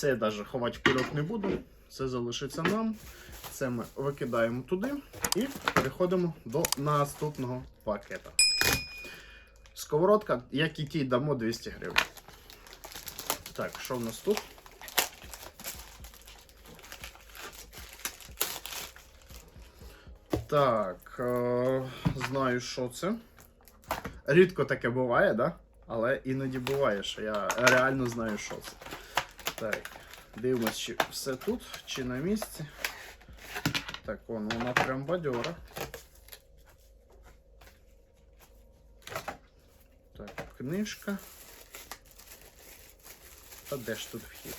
Це я навіть ховати кульок не буду. Це залишиться нам. Це ми викидаємо туди і переходимо до наступного пакета. Сковородка, як і тій, дамо 200 гривень. Так, що в нас тут? Так, е, знаю, що це. Рідко таке буває, да? Але іноді буває, що я реально знаю, що це. Так, дивимось, чи все тут, чи на місці. Так, вон, вона прям бадьора. Так, книжка. Та де ж тут вхід?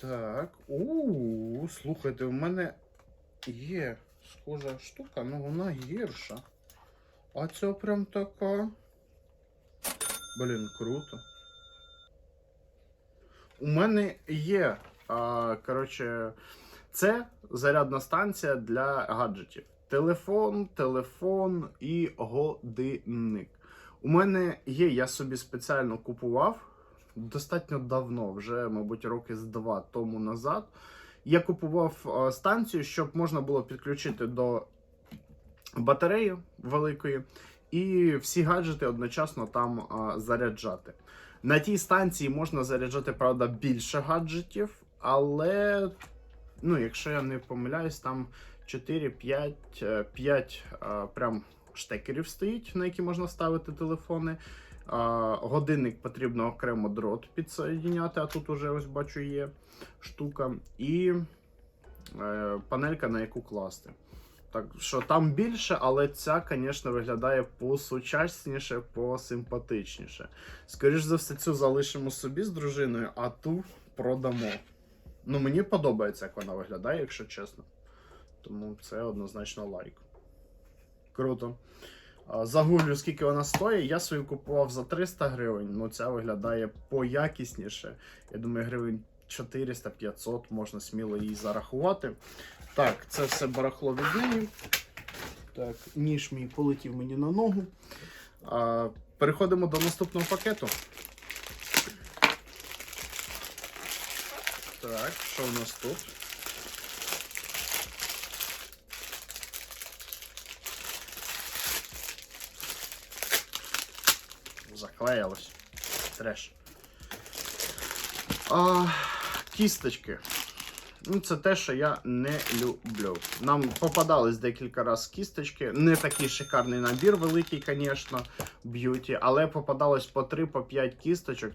Так. У, слухайте, у мене є схожа штука, але вона гірша. А це прям така. Блін, круто. У мене є. А, коротше, це зарядна станція для гаджетів. Телефон, телефон і годинник. У мене є, я собі спеціально купував достатньо давно, вже, мабуть, роки з два тому назад. Я купував станцію, щоб можна було підключити до батареї великої і всі гаджети одночасно там заряджати. На тій станції можна заряджати, правда, більше гаджетів, але, ну, якщо я не помиляюсь, там 4, 5, 5 е, прям штекерів стоїть, на які можна ставити телефони. А, годинник потрібно окремо дрот підсоєдняти, а тут уже ось бачу є штука. І е, панелька, на яку класти. Так що там більше, але ця, звісно, виглядає посучасніше, посимпатичніше. Скоріш за все, цю залишимо собі з дружиною, а ту продамо. Ну, мені подобається, як вона виглядає, якщо чесно. Тому це однозначно лайк. Круто. Загуглю, скільки вона стоїть. Я свою купував за 300 гривень, ну ця виглядає поякісніше. Я думаю, гривень 400-500 можна сміло їй зарахувати. Так, це все барахло від неї. Так, ніж мій полетів мені на ногу. А, переходимо до наступного пакету. Так, що в нас тут? Заклеїлось. Треш. А, кісточки. Ну, це те, що я не люблю. Нам попадались декілька разів кісточки. Не такий шикарний набір, великий, звісно, б'юті, але попадалось по 3-5 кісточок.